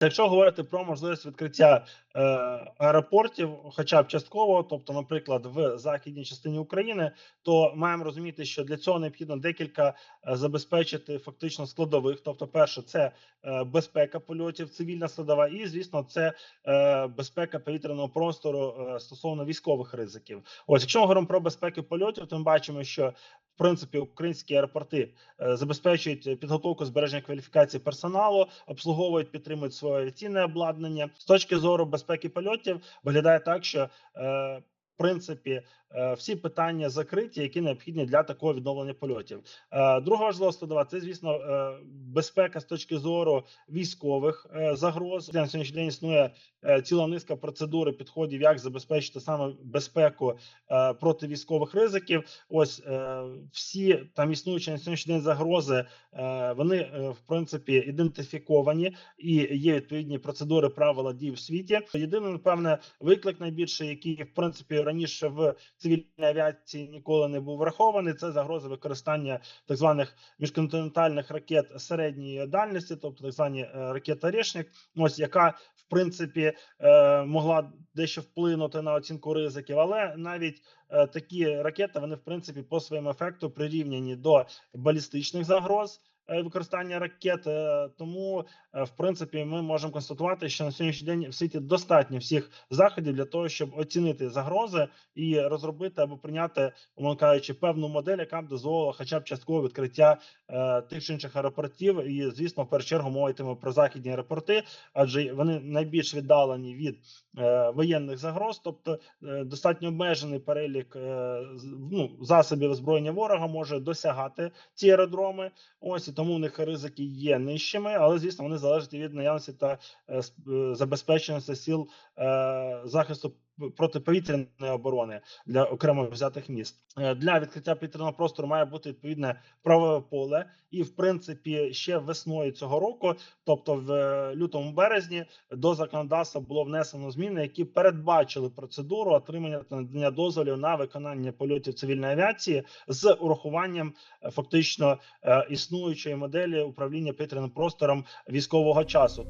Якщо говорити про можливість відкриття аеропортів, хоча б частково, тобто, наприклад, в західній частині України, то маємо розуміти, що для цього необхідно декілька е, забезпечити фактично складових. Тобто, перше, це е, безпека польотів, цивільна складова, і звісно, це е, безпека повітряного простору е, стосовно військових ризиків. Ось, якщо ми говоримо про безпеку польотів, то ми бачимо, що в принципі українські аеропорти е, забезпечують підготовку збереження кваліфікації персоналу, обслуговують, підтримують своє авіаційне обладнання. З точки зору безпеки польотів виглядає так, що е, принципі е, всі питання закриті, які необхідні для такого відновлення польотів. Е, Друга важлива складова це, звісно, е, безпека з точки зору військових загроз. На сьогоднішній день існує ціла низка процедур і підходів, як забезпечити саме безпеку проти військових ризиків. Ось всі там існуючі на сьогоднішній день загрози, вони в принципі ідентифіковані і є відповідні процедури правила дій в світі. Єдиний, напевне, виклик найбільший, який в принципі раніше в цивільній авіації ніколи не був врахований, це загроза використання так званих міжконтинентальних ракет середньої дальності, тобто так звані е, ракета Рішник, ось яка в принципі е, могла дещо вплинути на оцінку ризиків, але навіть е, такі ракети вони в принципі по своєму ефекту прирівняні до балістичних загроз. е, Використання ракет, Е, тому в принципі ми можемо констатувати, що на сьогоднішній день в світі достатньо всіх заходів для того, щоб оцінити загрози і розробити або прийняти, умовно кажучи, певну модель, яка б дозволила хоча б часткове відкриття е, тих чи інших аеропортів. І звісно, в першу чергу мова йтиме про західні аеропорти, адже вони найбільш віддалені від е, загроз, тобто е, достатньо обмежений перелік е, ну, засобів озброєння ворога може досягати ці аеродроми. Ось і тому у них ризики є нижчими, але звісно вони залежать від наявності та е, забезпеченості сил е, захисту протиповітряної оборони для окремо взятих міст. Для відкриття повітряного простору має бути відповідне правове поле, і в принципі ще весною цього року, тобто в лютому березні, до законодавства було внесено зміни, які передбачили процедуру отримання та надання дозволів на виконання польотів цивільної авіації з урахуванням е, фактично е, існуючої моделі управління повітряним простором військового часу.